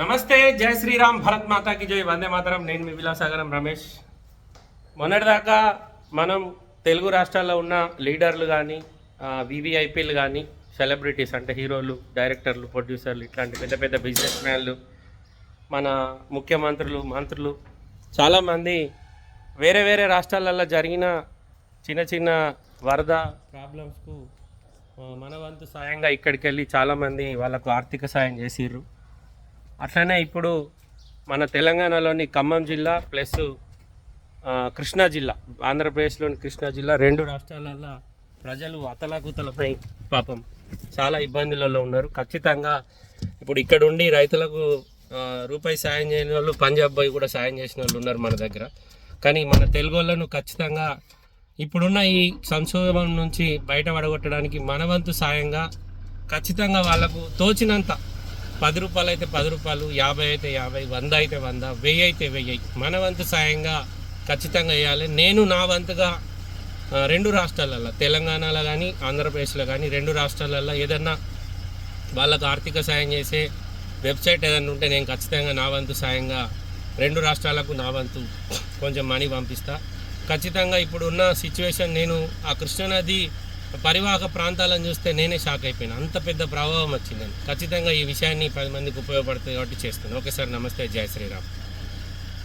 నమస్తే జై శ్రీరామ్ భరత్ మాతాకి జై వందే మాతరం. నేను మీ విలాసాగరం రమేష్. మొన్నటిదాకా మనం తెలుగు రాష్ట్రాల్లో ఉన్న లీడర్లు కానీ వివిఐపీలు కానీ సెలబ్రిటీస్ అంటే హీరోలు డైరెక్టర్లు ప్రొడ్యూసర్లు ఇట్లాంటి పెద్ద పెద్ద బిజినెస్ మ్యాన్లు మన ముఖ్యమంత్రులు మంత్రులు చాలామంది వేరే వేరే రాష్ట్రాలలో జరిగిన చిన్న చిన్న వరద ప్రాబ్లమ్స్కు మన వంతు సాయంగా ఇక్కడికి వెళ్ళి చాలామంది వాళ్ళకు ఆర్థిక సాయం చేసిర్రు. అట్లనే ఇప్పుడు మన తెలంగాణలోని ఖమ్మం జిల్లా ప్లస్ కృష్ణా జిల్లా ఆంధ్రప్రదేశ్లోని కృష్ణా జిల్లా రెండు రాష్ట్రాలలో ప్రజలు అతలాకుతలపై పాపం చాలా ఇబ్బందులలో ఉన్నారు. ఖచ్చితంగా ఇప్పుడు ఇక్కడ ఉండి రైతులకు రూపాయి సాయం చేయని వాళ్ళు పంజాబ్ పోయి కూడా సాయం చేసిన వాళ్ళు ఉన్నారు మన దగ్గర. కానీ మన తెలుగు వాళ్ళను ఖచ్చితంగా ఇప్పుడున్న ఈ సంక్షోభం నుంచి బయట పడగొట్టడానికి మన వంతు సాయంగా ఖచ్చితంగా వాళ్ళకు తోచినంత పది రూపాయలు అయితే పది రూపాయలు యాభై అయితే యాభై వంద అయితే వంద వెయ్యి అయితే వెయ్యి. మన వంతు సాయంగా ఖచ్చితంగా వేయాలి. నేను నా వంతుగా రెండు రాష్ట్రాలలో తెలంగాణలో కానీ ఆంధ్రప్రదేశ్లో కానీ రెండు రాష్ట్రాలలో ఏదన్నా వాళ్ళకు ఆర్థిక సాయం చేసే వెబ్సైట్ ఏదైనా ఉంటే నేను ఖచ్చితంగా నా వంతు సాయంగా రెండు రాష్ట్రాలకు నా వంతు కొంచెం మనీ పంపిస్తా. ఖచ్చితంగా ఇప్పుడు ఉన్న సిచ్యువేషన్ నేను ఆ కృష్ణానది పరివాహక ప్రాంతాలను చూస్తే నేనే షాక్ అయిపోయాను. అంత పెద్ద ప్రభావం వచ్చిందని ఖచ్చితంగా ఈ విషయాన్ని పది మందికి ఉపయోగపడుతుంది కాబట్టి చేస్తాను ఓకే సార్ నమస్తే. జై శ్రీరామ్.